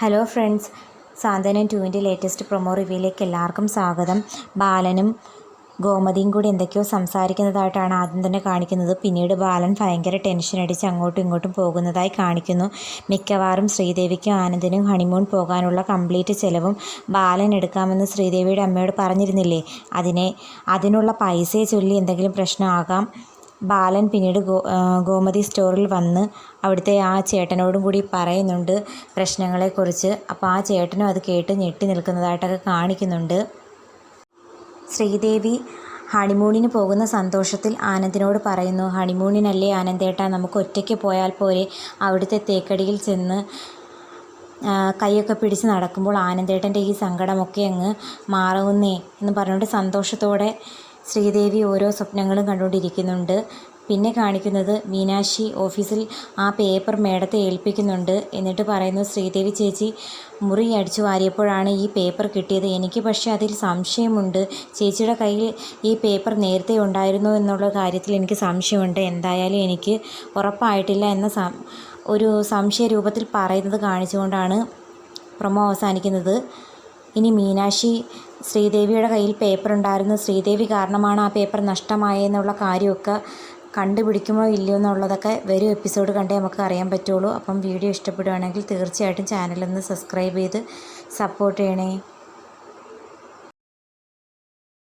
Hello friends സാന്ത്വനം ടുവിന്റെ latest promo റിവ്യൂയിലേക്ക് എല്ലാവർക്കും സ്വാഗതം. ബാലനും ഗോമതിയും കൂടി എന്തൊക്കെയോ സംസാരിക്കുന്നതായിട്ടാണ് ആദ്യം തന്നെ കാണിക്കുന്നത്. പിന്നീട് ബാലൻ ഭയങ്കര ടെൻഷൻ അടിച്ച് അങ്ങോട്ടും ഇങ്ങോട്ടും പോകുന്നതായി കാണിക്കുന്നു. മിക്കവാറും ശ്രീദേവിക്കും ആനന്ദിനും ഹണിമൂൺ പോകാനുള്ള കംപ്ലീറ്റ് ചിലവും ബാലൻ എടുക്കാമെന്ന് ശ്രീദേവിയുടെ അമ്മയോട് പറഞ്ഞിരുന്നില്ലേ? അതിനെ അതിനുള്ള പൈസയെ ചൊല്ലി എന്തെങ്കിലും പ്രശ്നമാകാം. ബാലൻ പിന്നീട് ഗോ ഗോമതി സ്റ്റോറിൽ വന്ന് അവിടുത്തെ ആ ചേട്ടനോടും കൂടി പറയുന്നുണ്ട് പ്രശ്നങ്ങളെക്കുറിച്ച്. അപ്പോൾ ആ ചേട്ടനും അത് കേട്ട് ഞെട്ടി നിൽക്കുന്നതായിട്ടൊക്കെ കാണിക്കുന്നുണ്ട്. ശ്രീദേവി ഹണിമൂണിന് പോകുന്ന സന്തോഷത്തിൽ ആനന്ദിനോട് പറയുന്നു ഹണിമൂണിനല്ലേ ആനന്ദേട്ട നമുക്ക് ഒറ്റയ്ക്ക് പോയാൽ പോരെ. അവിടുത്തെ തേക്കടിയിൽ ചെന്ന് കൈയൊക്കെ പിടിച്ച് നടക്കുമ്പോൾ ആനന്ദേട്ടന്റെ ഈ സങ്കടമൊക്കെ അങ്ങ് മാറുന്നേ എന്ന് പറഞ്ഞുകൊണ്ട് സന്തോഷത്തോടെ ശ്രീദേവി ഓരോ സ്വപ്നങ്ങളും കണ്ടുകൊണ്ടിരിക്കുന്നുണ്ട്. പിന്നെ കാണിക്കുന്നത് മീനാക്ഷി ഓഫീസിൽ ആ പേപ്പർ മേടത്തെ ഏൽപ്പിക്കുന്നുണ്ട്. എന്നിട്ട് പറയുന്നു ശ്രീദേവി ചേച്ചി മുറി അടിച്ചു വാരിയപ്പോഴാണ് ഈ പേപ്പർ കിട്ടിയത്. എനിക്ക് പക്ഷേ അതിൽ സംശയമുണ്ട്. ചേച്ചിയുടെ കയ്യിൽ ഈ പേപ്പർ നേരത്തെ ഉണ്ടായിരുന്നു എന്നുള്ള കാര്യത്തിൽ എനിക്ക് സംശയമുണ്ട്. എന്തായാലും എനിക്ക് ഉറപ്പായിട്ടില്ല എന്ന ഒരു സംശയ രൂപത്തിൽ പറയുന്നത് കാണിച്ചുകൊണ്ടാണ് പ്രൊമോ അവസാനിക്കുന്നത്. ഇനി മീനാക്ഷി ശ്രീദേവിയുടെ കയ്യിൽ പേപ്പർ ഉണ്ടായിരുന്നു. ശ്രീദേവി കാരണമാണ് ആ പേപ്പർ നഷ്ടമായെന്നുള്ള കാര്യമൊക്കെ കണ്ടുപിടിക്കുമോ ഇല്ലയോ എന്നുള്ളതൊക്കെ വരും എപ്പിസോഡ് കണ്ടേ നമുക്ക് അറിയാൻ പറ്റുള്ളൂ. അപ്പം വീഡിയോ ഇഷ്ടപ്പെടുകയാണെങ്കിൽ തീർച്ചയായിട്ടും ചാനലൊന്ന് സബ്സ്ക്രൈബ് ചെയ്ത് സപ്പോർട്ട് ചെയ്യണേ.